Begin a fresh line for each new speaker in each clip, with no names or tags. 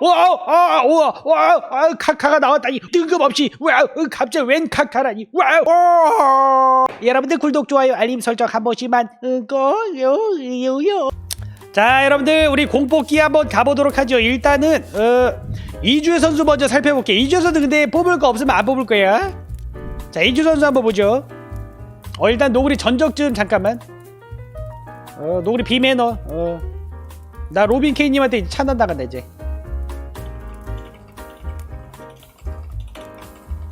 와와와와 카카가 나왔다니 뜬금없이. 와 어, 갑자기 웬 카카라니. 와 여러분들 구독 좋아요 알림 설정 한 번씩만. 거요요요. 자 여러분들 우리 공포기 한번 가보도록 하죠. 일단은 어 이주혜 선수 먼저 살펴볼게 이주혜 선수 근데 뽑을 거 없으면 안 뽑을 거야. 자 이주 선수 한번 보죠. 어 일단 노구리 전적쯤 잠깐만. 어 노구리 비매너. 어 나 로빈 케이님한테 차단 당한다 이제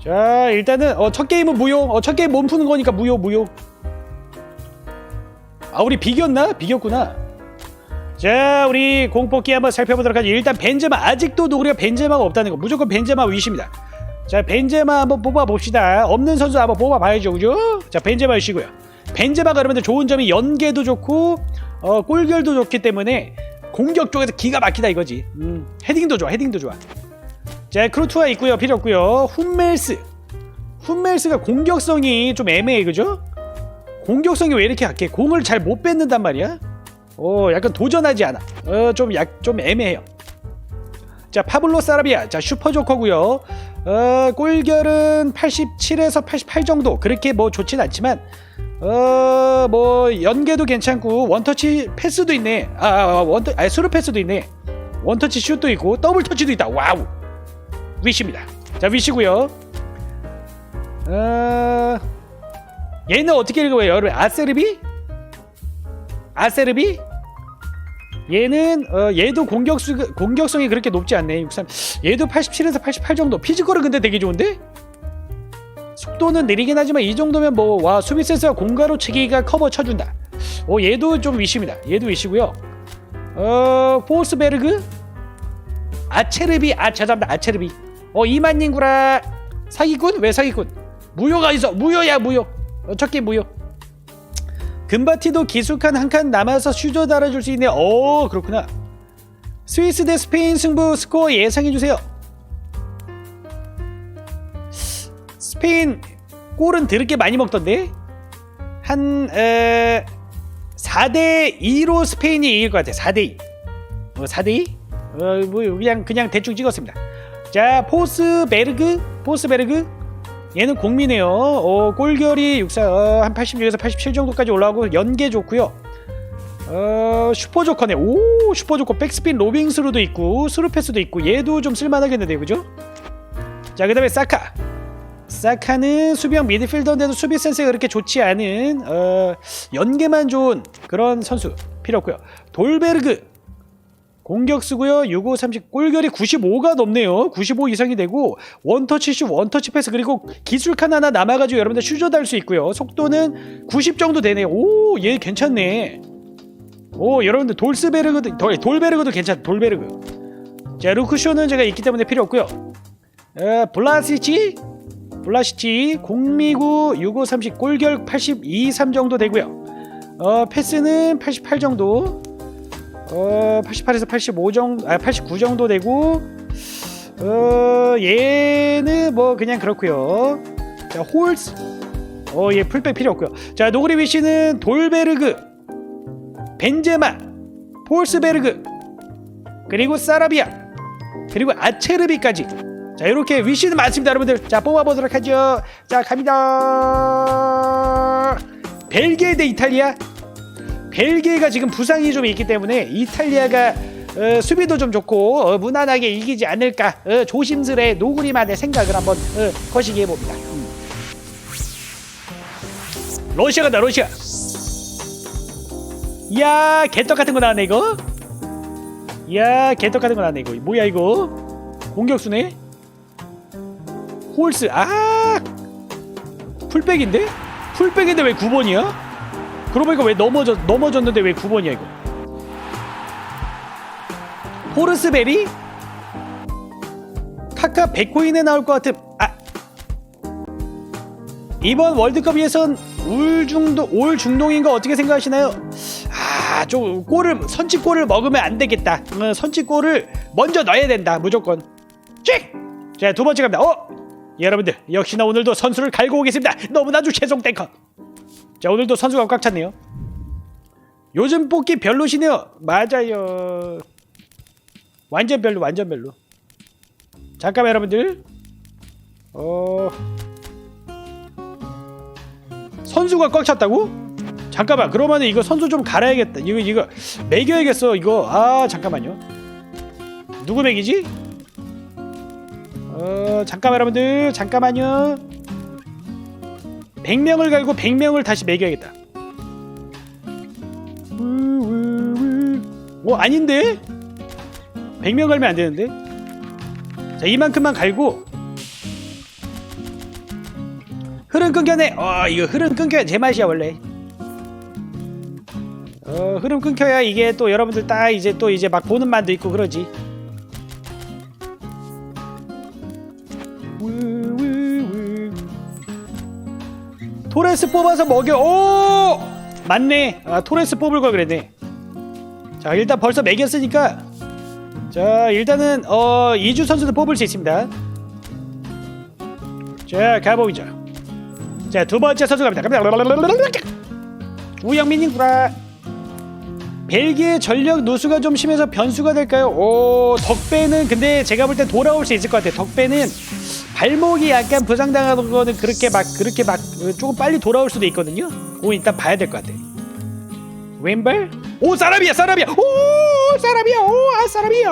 자 일단은 어, 첫 게임은 무효. 어, 첫 게임 몸 푸는 거니까 무효 무효. 아 우리 비겼나? 비겼구나. 자 우리 공포기 한번 살펴보도록 하죠. 일단 벤제마 아직도 노구리가 벤제마가 없다는 거. 무조건 벤제마 위시입니다. 자 벤제마 한번 뽑아봅시다. 없는 선수 한번 뽑아봐야죠 그죠? 자 벤제마 위시고요. 벤제마가 여러분들 좋은 점이 연계도 좋고 어, 골결도 좋기 때문에 공격 쪽에서 기가 막히다 이거지. 음, 헤딩도 좋아 헤딩도 좋아 자 크루투아 있고요. 필요 없고요. 훈멜스. 훈멜스가 공격성이 좀 애매해 그죠? 공격성이 왜 이렇게 약해? 공을 잘 못 뺏는단 말이야. 어 약간 도전하지 않아. 어 좀 약 좀 애매해요. 자 파블로 사라비아. 자 슈퍼 조커고요. 어 골결은 87에서 88 정도. 그렇게 뭐 좋진 않지만 어 뭐 연계도 괜찮고 원터치 패스도 있네. 아, 아 원터 아 스루 패스도 있네. 원터치 슛도 있고 더블 터치도 있다. 와우 위시입니다. 자 위시고요. 어 얘는 어떻게 읽어요 여러분? 아세르비? 아세르비? 얘는 어, 얘도 공격수 공격성이 그렇게 높지 않네. 63 얘도 87에서 88 정도. 피지컬은 근데 되게 좋은데? 속도는 느리긴 하지만 이 정도면 뭐 와 수비 센스와 공가로 치기가 커버 쳐준다. 오 얘도 좀 위시입니다. 얘도 위시고요. 어 포스베르그? 아체르비? 아 죄송합니다. 아체르비 어 이만닝구라. 사기꾼? 왜 사기꾼? 무효가 있어. 무효야 무효. 어, 첫게 무효. 금바티도 기숙한 한 칸 남아서 슈저 달아줄 수 있네. 오 그렇구나. 스위스 대 스페인 승부 스코어 예상해주세요. 스페인 골은 드럽게 많이 먹던데? 한 에, 4대 2로 스페인이 이길 것 같아. 4대 2 어, 4대 2? 어, 뭐 그냥 그냥 대충 찍었습니다 자 포스베르그 포스베르그 얘는 공미네요. 어, 골결이 64, 어, 한 86에서 87 정도까지 올라가고 연계 좋고요. 어, 슈퍼 조커네. 오, 슈퍼 조커 백스핀 로빙스루도 있고 스루패스도 있고 얘도 좀 쓸만하겠는데요, 그죠? 자, 그다음에 사카. 사카는 수비형 미드필더인데도 수비 센스가 그렇게 좋지 않은 어, 연계만 좋은 그런 선수 필요 없고요. 돌베르그 공격수고요. 65, 30 골결이 95가 넘네요. 95 이상이 되고 원터치 슛, 원터치 패스 그리고 기술 칸 하나 남아가지고 여러분들 슈저 달수 있고요. 속도는 90 정도 되네요. 오, 얘 괜찮네. 오, 여러분들 돌스베르그도 돌, 돌베르그도 괜찮. 돌베르그. 자, 루크쇼는 제가 있기 때문에 필요 없고요. 에, 블라시치, 블라시치 공미구 65, 30 골결 82, 3 정도 되고요. 어, 패스는 88 정도. 어 88에서 85 정도 아 89 정도 되고 어 얘는 뭐 그냥 그렇고요. 자 홀스. 어 얘 풀백 필요 없고요. 자 노그리비 씨는 돌베르그 벤제마 폴스베르그 그리고 사라비아 그리고 아체르비까지. 자 이렇게 위시는 많습니다 여러분들. 자 뽑아보도록 하죠. 자 갑니다. 벨기에 대 이탈리아 벨기에가 지금 부상이 좀 있기 때문에 이탈리아가 어, 수비도 좀 좋고 어, 무난하게 이기지 않을까 어, 조심스레 노구리만의 생각을 한번 어, 거시기 해봅니다. 음. 러시아가다 러시아. 이야 개떡 같은 거 나왔네 이거. 이야 개떡 같은 거 나왔네 이거. 뭐야 이거? 공격수네. 홀스 아 풀백인데? 풀백인데 왜 9번이야? 그러고 보니까 왜 넘어졌 넘어졌는데 왜 9번이야 이거? 호르스베리? 카카 100코인에 나올 것 같은 아 이번 월드컵 예선 울 중도 올 중동인 거 어떻게 생각하시나요? 아좀 골을 선취골을 먹으면 안 되겠다. 어, 선취골을 먼저 넣어야 된다 무조건. 찍! 자두 번째 갑니다. 어 여러분들 역시나 오늘도 선수를 갈고 오겠습니다. 너무나도 죄송 땡커. 자 오늘도 선수가 꽉 찼네요. 요즘 뽑기 별로시네요. 맞아요. 완전 별로 완전 별로 잠깐만 여러분들 어 선수가 꽉 찼다고? 잠깐만 그러면은 이거 선수 좀 갈아야겠다 이거 이거 매겨야겠어 이거 아 잠깐만요 누구 매기지? 어 잠깐만 여러분들 잠깐만요 100명을 갈고 100명을 다시 매겨야겠다. 어 아닌데? 100명 갈면 안 되는데? 자 이만큼만 갈고. 흐름 끊겨네 어 이거 흐름 끊겨야 제맛이야 원래. 어 흐름 끊겨야 이게 또 여러분들 딱 이제 또 이제 막 보는 맛도 있고 그러지 토레스 뽑아서 먹여. 오! 맞네. 아 토레스 뽑을 걸 그랬네. 자 일단 벌써 매겼으니까. 자 일단은 어 이주 선수도 뽑을 수 있습니다. 자 가보이죠. 자 두 번째 선수 갑니다. 갑니다. 우영민님 구라. 벨기에 전력 누수가 좀 심해서 변수가 될까요? 오 덕배는 근데 제가 볼 때 돌아올 수 있을 것 같아요. 덕배는 발목이 약간 부상당하는 거는 그렇게 막 그렇게 막 어, 조금 빨리 돌아올 수도 있거든요. 그거 일단 봐야 될 것 같아. 왼발? 오 사람이야 사람이야. 오 사람이야. 오아 사람이야.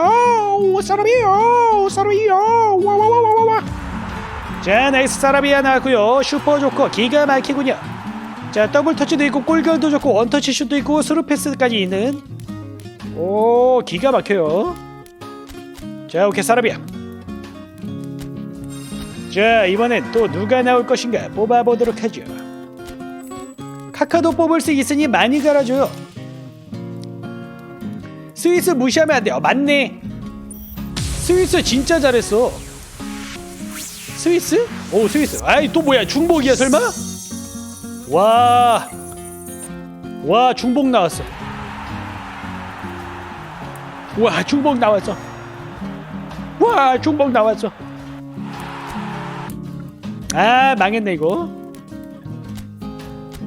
오 사람이야. 오 사람이야. 와와와와와 자 나이스 사람이야 나왔고요. 슈퍼 조커 기가 막히군요. 자 더블 터치도 있고 골결도 좋고 원터치 슛도 있고 스루 패스까지 있는. 오 기가 막혀요. 자 오케이 사람이야 자 이번엔 또 누가 나올 것인가 뽑아보도록 하죠 카카도 뽑을 수 있으니 많이 갈아줘요 스위스 무시하면 안 돼요 어, 맞네 스위스 진짜 잘했어 스위스? 오 스위스 아이 또 뭐야 중복이야 설마? 와, 와 중복 나왔어. 와 중복 나왔어. 와 중복 나왔어. 아 망했네 이거.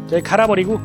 저기 갈아버리고